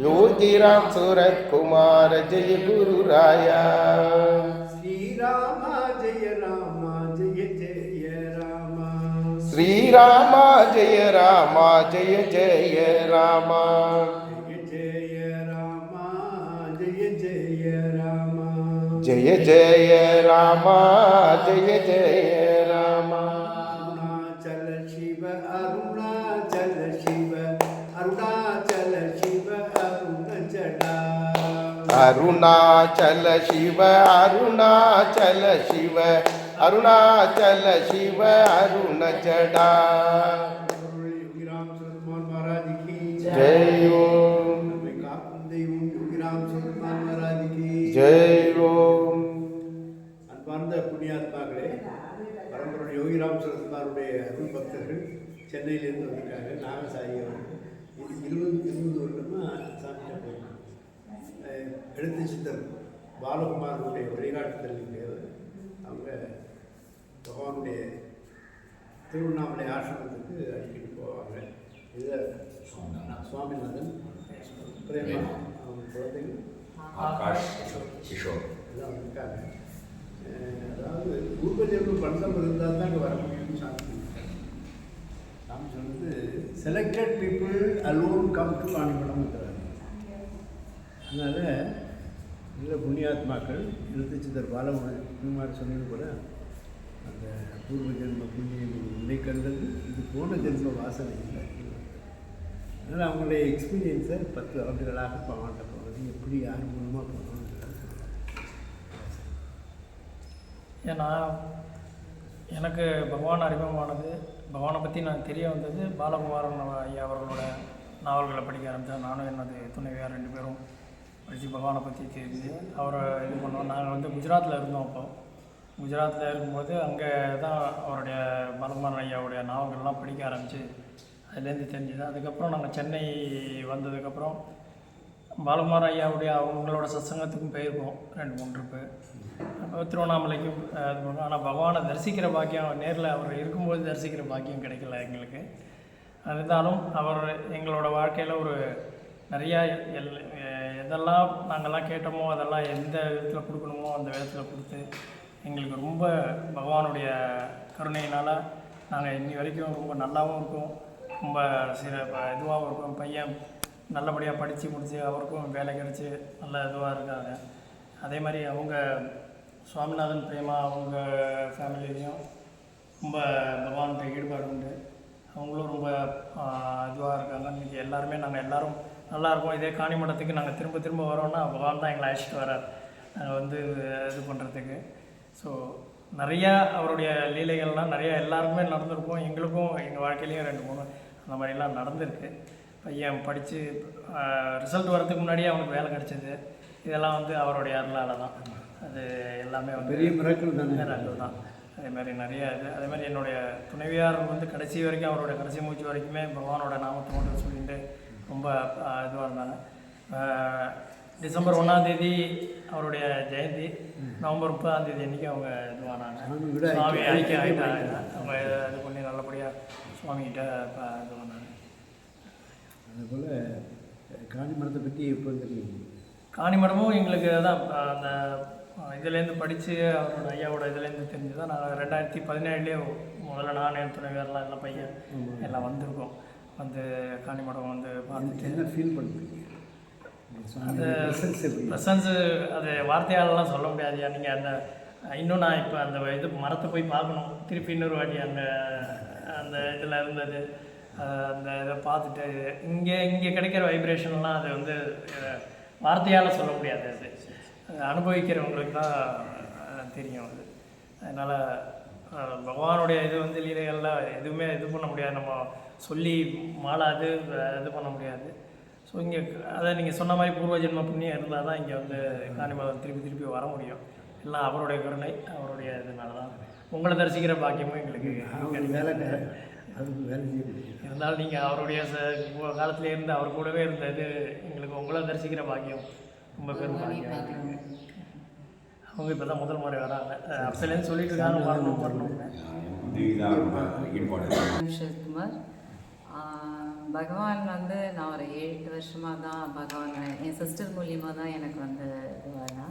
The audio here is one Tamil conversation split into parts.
योगीराम सूरत कुमार जय गुरु राया श्री राम जय राम जय जय राम श्री राम जय राम जय जय राम जय जय राम जय जय राम அருணாச்சல சிவ அருணாச்சல சிவ அருணாச்சல சிவ அருண ஜடா. ஜெய் ஓம். ஜெய் ஓம். அன்பார்ந்த புண்ணியாத்மாக்களே பரம்பரை யோகிராம் சரத்குமாருடைய அருள் பக்தர்கள் சென்னையிலிருந்து வந்திருக்காங்க நாகசாயி அவர்கள். இருபது இருபது வருடமாக சாமிட்ட போயிருக்காங்க எழுத்து சித்தர் பாலகுமாரனுடைய வழிகாட்டுதலுக்கு அவங்க பகவானுடைய திருவண்ணாமலை ஆசிரமத்துக்கு அடிக்கடி போவாங்க. இதில் சுவாமிநாதன். பிரேமா அவங்க குழந்தைகள். ஆகாஷ் கிஷோர். எல்லாம் இருக்காங்க. அதாவது பூர்வ ஜென்ம பந்தம் இருந்தால் தான் அங்கே வர முடியும்னு சாமி. சாமி சொன்னது selected people alone come to காணிமடம்ங்கிறாங்க அதனால் நல்ல புண்ணியாத்மாக்கள் எழுத்துச்சித்தர் பாலகுமார் சொன்னது போல் அந்த பூர்வ ஜென்ம புண்ணியம் உன்னை கண்டது இது போன ஜென்ம வாசனை இல்லை. அதனால் அவங்களுடைய எக்ஸ்பீரியன்ஸை பத்து ஆண்டுகளாக பகவான்கிட்ட போகிறது எப்படி யார் மூலமாக போகணுங்கிறத ஏன்னா எனக்கு பகவான் அறிமுகமானது பகவானை பற்றி நான் தெரிய வந்தது பாலகுமாரன் ஐயா அவர்களோட நாவல்களை படிக்க ஆரம்பித்தேன் நானும் எனது துணைவியார் ரெண்டு பேரும். படித்து பகவானை பற்றி தெரிஞ்சு அவரை இது பண்ணோம். நாங்கள் வந்து குஜராத்தில் இருந்தோம் அப்போ. குஜராத்தில் இருக்கும்போது அங்கே தான் அவருடைய பாலகுமாரன் ஐயாவுடைய நாவல்கள்லாம் படிக்க ஆரம்பித்து அதுலேருந்து தெரிஞ்சுது. அதுக்கப்புறம் நாங்கள் சென்னை வந்ததுக்கப்புறம் பாலகுமார் ஐயாவுடைய அவங்களோட சத்சங்கத்துக்கும் போயிருக்கோம் ரெண்டு மூணு ட்ரிப்பு அப்போ திருவண்ணாமலைக்கும் இது பண்ணுவோம் ஆனால் பகவானை தரிசிக்கிற பாக்கியம் நேரில் அவர் இருக்கும்போது தரிசிக்கிற பாக்கியம் கிடைக்கல எங்களுக்கு. இருந்தாலும் அவர் எங்களோட வாழ்க்கையில் ஒரு நிறையா எல் எதெல்லாம் நாங்கள்லாம் கேட்டோமோ அதெல்லாம் எந்த விதத்தில் கொடுக்கணுமோ அந்த விதத்தில் கொடுத்து எங்களுக்கு ரொம்ப பகவானுடைய கருணையினால் நாங்கள் இன்னி வரைக்கும் ரொம்ப நல்லாவும் இருக்கோம். ரொம்ப சில இதுவாகவும் இருக்கும். பையன் நல்லபடியாக படித்து முடித்து அவருக்கும் வேலை கிடச்சி நல்ல இதுவாக இருக்காங்க. அதே மாதிரி அவங்க சுவாமிநாதன் பிரேமா அவங்க ஃபேமிலிலையும் ரொம்ப பகவான்கிட்ட ஈடுபாடு உண்டு. அவங்களும் ரொம்ப இதுவாக இருக்காங்க. இன்றைக்கி எல்லாருமே நாங்கள் எல்லாரும் நல்லா இருக்கோம் இதே காணி மடத்துக்கு நாங்கள் திரும்ப திரும்ப வரோன்னா பகவான் தான் எங்களை அழைச்சிட்டு வரார் நாங்கள் வந்து இது பண்ணுறதுக்கு ஸோ நிறையா அவருடைய லீலைகள்லாம் நிறையா எல்லாருக்குமே நடந்திருக்கும். எங்களுக்கும் எங்கள் வாழ்க்கையிலையும் ரெண்டு மூணு அந்த மாதிரிலாம் நடந்திருக்கு. பையன் படித்து ரிசல்ட் வரதுக்கு முன்னாடியே அவனுக்கு வேலை கிடச்சிது. இதெல்லாம் வந்து அவருடைய அருளால் தான். அது எல்லாமே பெரிய மிராக்கள் தானே. மிராக்கிள் தான். அதே மாதிரி நிறைய இது. அதே மாதிரி என்னுடைய துணைவியார் வந்து கடைசி வரைக்கும் அவருடைய கடைசி மூச்சு வரைக்குமே பகவானோட நாமத்தை மட்டும் சொல்லிட்டு ரொம்ப இதுவாக இருந்தாங்க. டிசம்பர் ஒன்றாம் தேதி அவருடைய ஜெயந்தி. நவம்பர் முப்பதாம் தேதி அன்றைக்கி அவங்க இதுவானாங்க. சுவாமி ஐக்கியம் ஆகிட்டாங்க அவங்க இது பண்ணி நல்லபடியாக சுவாமிகிட்ட ப- இது பண்ணாங்க அதுபோல் காணி மரத்தை பற்றி எப்போ தெரியும்? காணிமடமும் எங்களுக்கு அதான் அந்த இதுலேருந்து படித்து அவரோட ஐயாவோட இதுலேருந்து தெரிஞ்சு தான் நாங்கள் ரெண்டாயிரத்தி பதினேழுலேயே முதல்ல நான் என் துணைவேர்லாம் எல்லாம் பையன் எல்லாம் வந்திருக்கோம். வந்து காணிமடம் வந்து பார்த்துட்டு என்ன ஃபீல் பண்ணுறீங்க அது ப்ரெசன்ஸ் அது வார்த்தையாலலாம் சொல்ல முடியாதுயா நீங்கள் அந்த இன்னும் நான் இப்போ அந்த இது மரத்தை போய் பார்க்கணும். திருப்பி இன்னொரு வாட்டி அந்த அந்த இதில் இருந்தது. அந்த இதை பார்த்துட்டு இங்கே இங்கே கிடைக்கிற வைப்ரேஷன்லாம் அது வந்து வார்த்தையால் சொல்ல முடியாது அது. அனுபவிக்கிறவங்களுக்கு தான் தெரியும் அது. அதனால் பகவானுடைய இது வந்து லீலைகள்லாம் எதுவுமே இது பண்ண முடியாது. நம்ம சொல்லி மாளாது இது பண்ண முடியாது. ஸோ இங்கே அதை நீங்கள் சொன்ன மாதிரி பூர்வ ஜென்ம புண்ணியம் இருந்தால் தான் இங்கே வந்து காணிபாதம் திருப்பி திருப்பி வர முடியும். எல்லாம் அவருடைய கருணை அவருடைய இதனால தான். உங்களை தரிசிக்கிற பாக்கியமும் எங்களுக்கு வேலை இருந்தாலும் நீங்கள் அவருடைய ச காலத்துல இருந்து அவர் கூடவே இருந்தது எங்களுக்கு உங்களை தரிசிக்கிற பாக்கியம் ரொம்ப பெரும் பாக்கியம். அவங்க இப்போ தான் முதல் முறை வராங்க. அப்போலேருந்து சொல்லிட்டு இருக்காங்க வரணும் இம்பார்ட்டன்ட் சிவகுமார் பகவான் வந்து நான் ஒரு ஏழு எட்டு வருஷமாக தான் பகவான் என் சிஸ்டர் மூலியமாக தான் எனக்கு வந்து இதுவானா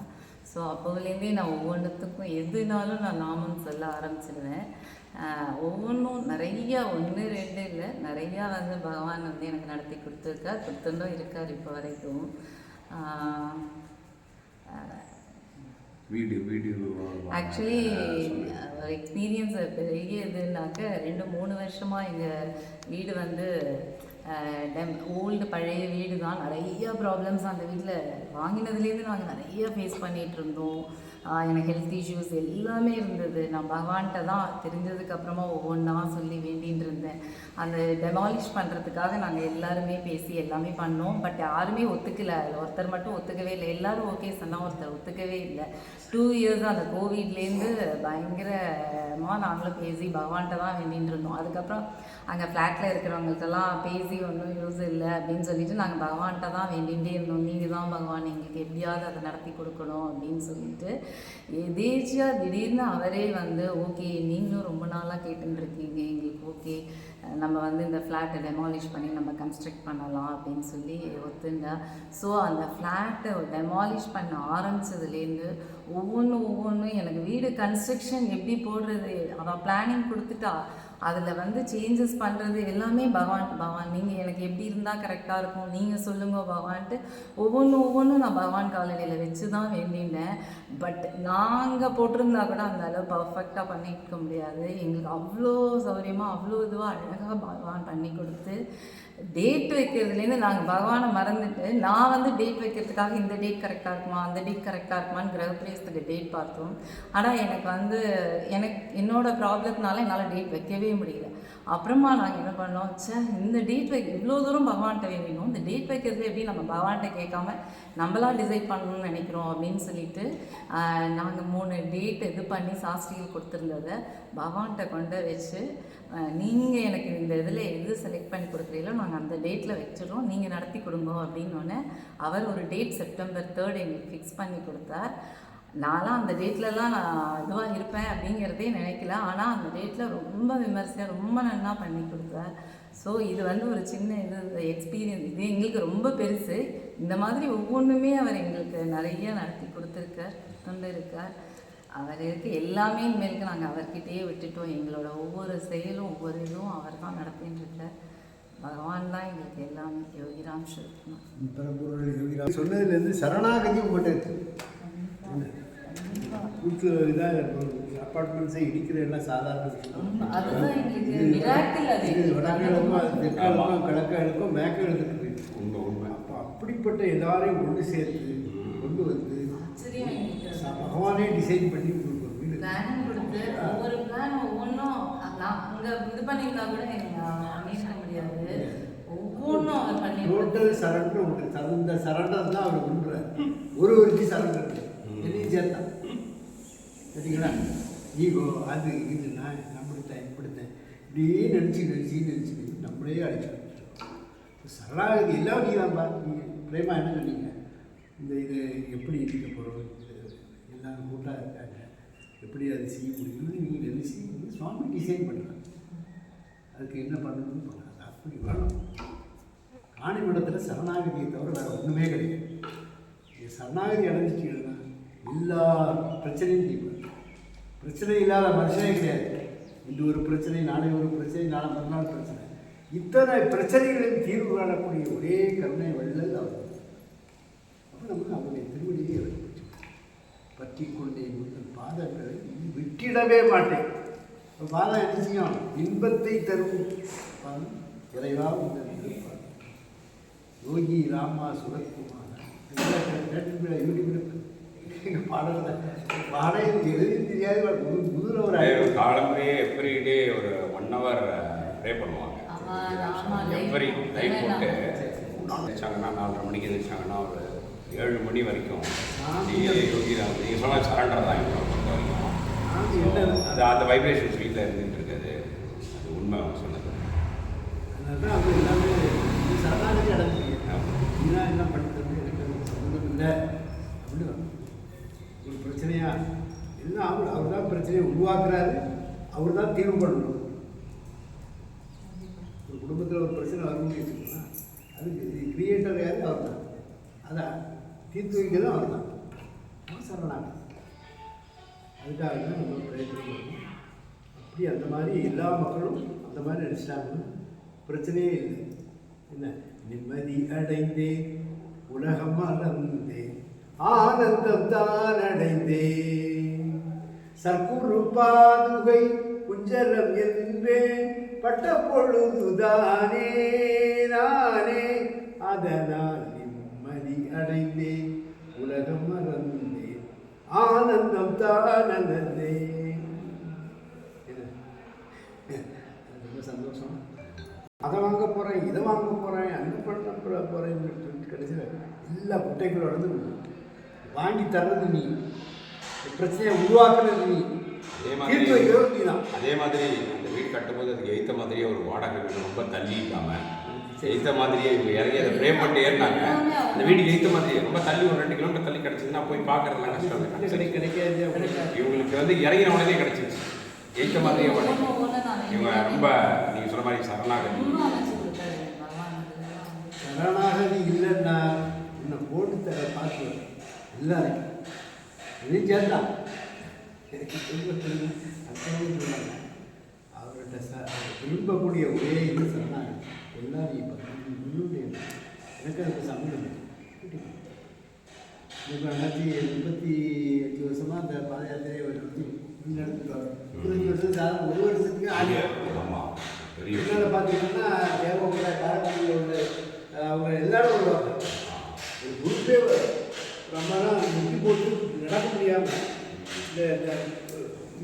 ஸோ அப்போதுலேருந்தே நான் ஒவ்வொன்றுத்துக்கும் எதுனாலும் நான் நாமம் சொல்ல ஆரம்பிச்சிடுவேன் ஒவ்வொன்றும் நிறையா ஒன்று ரெண்டு இல்லை நிறையா வந்து பகவான் வந்து எனக்கு நடத்தி கொடுத்துருக்கார். கொடுத்துட்டும் இருக்கார் இப்போ வரைக்கும். வீடு வீடு ஆக்சுவலி ஒரு எக்ஸ்பீரியன்ஸ் பெரிய இதுனாக்க ரெண்டு மூணு வருஷமாக எங்கள் வீடு வந்து டெம் ஓல்டு பழைய வீடு தான். நிறைய ப்ராப்ளம்ஸ் அந்த வீட்டில் வாங்கினதுலேருந்து நாங்கள் நிறைய ஃபேஸ் பண்ணிகிட்டு இருந்தோம் எனக்கு ஹெல்த் இஷ்யூஸ் எல்லாமே இருந்தது. நான் பகவான்கிட்ட தான் தெரிஞ்சதுக்கப்புறமா ஒவ்வொன்றா சொல்லி வேண்டின்னு இருந்தேன். அந்த டெமாலிஷ் பண்ணுறதுக்காக நாங்கள் எல்லாருமே பேசி எல்லாமே பண்ணோம். பட் யாருமே ஒத்துக்கல. அதில் ஒருத்தர் மட்டும் ஒத்துக்கவே இல்லை. எல்லாரும் ஓகே சொன்னால் ஒருத்தர் ஒத்துக்கவே இல்லை. டூ இயர்ஸ் அந்த கோவிட்லேருந்து பயங்கரமாக நாங்களும் பேசி பகவான்கிட்ட தான் வேண்டின்னு இருந்தோம். அதுக்கப்புறம் அங்கே ஃப்ளாட்டில் இருக்கிறவங்கள்ட்டெல்லாம் பேசி ஒன்றும் யூஸ் இல்லை அப்படின்னு சொல்லிட்டு நாங்கள் பகவான்கிட்ட தான் வேண்டிகிட்டே இருந்தோம். நீங்கள் தான் பகவான் எங்களுக்கு எப்படியாவது அதை நடத்தி கொடுக்கணும் அப்படின்னு சொல்லிட்டு. எதேச்சியாக திடீர்னு அவரே வந்து ஓகே நீங்களும் ரொம்ப நாளாக கேட்டுருக்கீங்க எங்களுக்கு ஓகே நம்ம வந்து இந்த ஃப்ளாட்டை டெமாலிஷ் பண்ணி நம்ம கன்ஸ்ட்ரக்ட் பண்ணலாம் அப்படின்னு சொல்லி ஒத்துண்டா. ஸோ அந்த ஃப்ளாட்டை டெமாலிஷ் பண்ண ஆரம்பித்ததுலேருந்து ஒவ்வொன்றும் ஒவ்வொன்றும் எனக்கு வீடு கன்ஸ்ட்ரக்ஷன் எப்படி போடுறது அவள் பிளானிங் கொடுத்துட்டா அதில் வந்து சேஞ்சஸ் பண்ணுறது எல்லாமே பகவான் பகவான். நீங்கள் எனக்கு எப்படி இருந்தால் கரெக்டாக இருக்கும்? நீங்கள் சொல்லுங்க பகவான்ட்டு ஒவ்வொன்றும் ஒவ்வொன்றும் நான் பகவான் காலநிலையில் வச்சு தான் வேண்டினேன். பட் நாங்கள் போட்டிருந்தா கூட அந்த அளவு பர்ஃபெக்டாக பண்ணிக்க முடியாது. எங்களுக்கு அவ்வளோ சௌகரியமாக அவ்வளோ இதுவாக அழகாக பகவான் பண்ணி கொடுத்து டேட் வைக்கிறதுலேருந்து நாங்கள் பகவானை மறந்துட்டு நான் வந்து டேட் வைக்கிறதுக்காக இந்த டேட் கரெக்டாக இருக்குமா அந்த டேட் கரெக்டாக இருக்குமான்னு கிரகப்பிரேசத்துக்கு டேட் பார்த்தோம். ஆனால் எனக்கு வந்து எனக்கு என்னோடய ப்ராப்ளத்தினால என்னால் டேட் வைக்கவே முடியல. அப்புறமா நாங்கள் என்ன பண்ணோம்? சே இந்த டேட் வைக்க இவ்வளோ தூரம் பகவான்கிட்ட வேணும் இந்த டேட் வைக்கிறது எப்படி நம்ம பகவான்கிட்ட கேட்காம நம்மளா டிசைட் பண்ணணும்னு நினைக்கிறோம் அப்படின்னு சொல்லிட்டு நாங்கள் மூணு டேட் இது பண்ணி சாஸ்திரிகள் கொடுத்துருந்ததை பகவான்கிட்ட கொண்டு வச்சு நீங்கள் எனக்கு இந்த இதில் எது செலக்ட் பண்ணி கொடுக்குறீங்களோ நாங்கள் அந்த டேட்டில் வச்சிடறோம். நீங்கள் நடத்தி கொடுங்க அப்படின்னோடனே அவர் ஒரு டேட் செப்டம்பர் தேர்ட் எங்களுக்கு ஃபிக்ஸ் பண்ணி கொடுத்தார். நான்லாம் அந்த டேட்லலாம் நான் இதுவாக இருப்பேன் அப்படிங்கிறதே நினைக்கல. ஆனால் அந்த டேட்டில் ரொம்ப விமர்சையாக ரொம்ப நல்லா பண்ணி கொடுத்தார் ஸோ இது வந்து ஒரு சின்ன இது எக்ஸ்பீரியன்ஸ் இது எங்களுக்கு ரொம்ப பெருசு. இந்த மாதிரி ஒவ்வொன்றுமே அவர் எங்களுக்கு நிறைய நடத்தி கொடுத்துருக்கார் கொண்டு இருக்கார் அவருக்கு எல்லாமே இனிமேலுக்கு நாங்கள் அவர்கிட்டயே விட்டுட்டோம். எங்களோட ஒவ்வொரு செயலும் ஒவ்வொரு இதுவும் அவர் தான் நடத்தின்னு இருக்கார். பகவான் தான் எங்களுக்கு எல்லாமே யோகிராம் சிவகுமார் சொன்னதுலேருந்து சரணாகதி உங்கள்கிட்ட இருக்கு. கூட்டு இதாக அப்பார்ட்மெண்ட்ஸை இடிக்கிற எல்லாம் சாதாரண விஷயம். தெற்கிழக்கும் கிழக்கிழக்கும் மேற்கிழக்கு உண்மை உண்மை. அப்போ அப்படிப்பட்ட எல்லாரையும் ஒன்று சேர்த்து கொண்டு வந்து பகவானே டிசைன் பண்ணி உங்களுக்கு ஒரு வீடு. பிளான் கொடுத்து ஒவ்வொரு பிளான் ஒவ்வொன்றும் அங்கே இது பண்ணியிருந்தா கூட பண்ணியிருக்க முடியாது. ஒவ்வொன்றும் அவர் பண்ணி டோட்டல் சரண்டர் உங்களுக்கு சரண்டர் தான் அவர் பண்ணுறார் ஒரு ஒருத்தி சரண்டர் என்னையும் சேர்த்தான் சரிங்களா? ஈகோ அது இது நான் அப்படித்தான் இப்படித்தேன். இப்படியே நினச்சி நினச்சி நினச்சி நம்மளே அடிச்சு சரணாகதி எல்லாம் நீ தான் நீங்கள் பிரேமா என்ன சொன்னீங்க? இந்த இது எப்படி இருக்க போகிறோம் எல்லாம் கூட்டாக இருக்காங்க. எப்படி அதை செய்ய முடியும்னு நீங்கள் நினச்சி சுவாமி டிசைன் பண்ணுறாங்க அதுக்கு என்ன பண்ணணும்னு பண்ணாங்க அப்படி வேணும் காணிமடத்தில் சரணாகதியை தவிர வேறு ஒன்றுமே கிடையாது. நீங்க சரணாகதி அடைஞ்சிட்டீங்கன்னா எல்லா பிரச்சனையும் தீர்வு பிரச்சனை இல்லாத மனுஷனே கிடையாது. இன்று ஒரு பிரச்சனை நாளை ஒரு பிரச்சனை நாளை மறுநாள் பிரச்சனை. இத்தனை பிரச்சனைகளையும் தீர்வு காணக்கூடிய ஒரே கருணை வள்ளல் அவர். அப்போ நமக்கு அவருடைய திருவடியை எனக்கு பற்றி கொண்டே உங்கள் பாதங்களை விட்டிடவே மாட்டேன். இப்போ பாதம் என்ன செய்யும்? இன்பத்தை தரும். பாதம் இறைவா உங்கள் யோகி ராமா சுரத்குமார். யூடியூப்ல எங்கள் பாடலில். பாடம் எழுதி தெரியாது முதுல ஒரு ஐ- காலமே எவ்ரி டே ஒரு ஒன் ஹவர் ப்ரே பண்ணுவாங்க. எவ்ரி லைஃப் போட்டு எழுந்திரிச்சாங்கன்னா நாலரை மணிக்கு எழுந்திரிச்சாங்கன்னா ஒரு ஏழு மணி வரைக்கும். நீங்கள் யோகி தான் நீங்கள் சொன்ன சரண்டர் தான் இப்போ பொறுத்த வரைக்கும். அது அந்த வைப்ரேஷன்ஸ் வீட்டில் இருந்துட்டு இருக்குது. அது உண்மை அவங்க சொன்னது அதனால அது எல்லாமே இது சரணாகதி அடைஞ்சிங்க ஆமா. நீதான் என்ன பண்ணுறது எனக்கு அது சம்மந்தம் இல்லை அப்படின்னு ஒரு பிரச்சனையா எல்லாம் அவர் அவர் தான் பிரச்சனையை உருவாக்குறாரு. அவர் தான் தீர்வு பண்ணணும். ஒரு குடும்பத்தில் ஒரு பிரச்சனை வர வச்சுக்கோங்களா அதுக்கு கிரியேட்டர் யாரு? அவர் தான் அதான். தீர்த்து வைக்கிறதும் அவர் தான் சரணாகதி. அதுக்காக தான் நம்ம பிரயத்தனம் பண்ணணும். அப்படி அந்த மாதிரி எல்லா மக்களும் அந்த மாதிரி நினச்சிட்டாங்கன்னா பிரச்சனையே இல்லை. என்ன? நிம்மதி அடைந்தே உலகம் மறந்தேன் ஆனந்தம் தான் அடைந்தேன். சற்குரு பாதுகை குஞ்சரம் என்றேன் பட்ட பொழுதுதானே நானே அதனால் நிம்மதி அடைந்தேன் உலகம் மறந்தேன் ஆனந்தம் தான் அடைந்தேன் ரொம்ப சந்தோஷம். அதை வாங்க போகிறேன் இதை வாங்க போகிறேன் அங்கே பண்ண போகிற போகிறேன்னு சொல்லிட்டு கடைசியில் எல்லா குட்டைகளோட வாங்கி தர்றது நீ. பிரச்சனையை உருவாக்குறது நீ. தீர்த்து வைக்கிறது நீ தான். அதே மாதிரி அந்த வீடு கட்டும்போது அதுக்கு எய்த்த மாதிரியே ஒரு வாடகை வீடு ரொம்ப தள்ளி இல்லாம எய்த்த மாதிரியே இவங்க இறங்கி அதை ஃப்ரேம் பண்ணிட்டு ஏறினாங்க அந்த வீட்டுக்கு எய்த்த மாதிரியே ரொம்ப தள்ளி ஒரு ரெண்டு கிலோமீட்டர் தள்ளி கிடச்சிதுன்னா போய் பார்க்கறதுலாம் கஷ்டம். கிடைக்காது இவங்களுக்கு வந்து இறங்கின உடனே கிடச்சிருச்சு. எய்த்த மாதிரியே நான் இவங்க ரொம்ப நீங்கள் சொன்ன மாதிரி சரணாகதி. சரணாகதி இல்லைன்னா உன்னை போட்டு தர பார்த்து எல்லாரும் இதையும் சேர்ந்தான் எனக்கு சொன்னாங்க அவர்கிட்ட ச அவர் விரும்பக்கூடிய ஒரே இது சரணாகதி எல்லாரும் இப்போ முன்னுடைய எனக்கு அதுக்கு சம்மந்தம். இப்போ ரெண்டாயிரத்தி எண்பத்தி எட்டு வருஷமாக அந்த பாத யாத்திரையை நடத்தி வரோம் இருபத்தஞ்சு வருஷம் சார் ஒரு வருஷத்துக்கு ஆகிடும் இதனால் பார்த்தீங்கன்னா தேவகுல காரக்குடியில் உள்ள அவங்க எல்லாரும் வருவாங்க. ஒரு குரூப்பே. ரொம்ப முட்டி போட்டு நடக்க முடியாமல் இந்த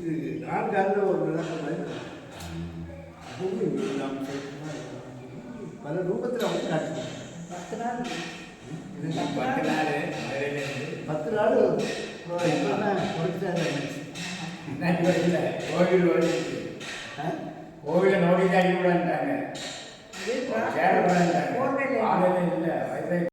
இது நான் காரில் ஒரு நடக்கிற மாதிரி நாம். பல ரூபத்தில் அவங்க காட்டுவாங்க. பத்து நாள். பத்து நாள். பத்து நாள் இல்லை கோவில்? கோவிலை நோடி தான் இல்லை. வயசாகி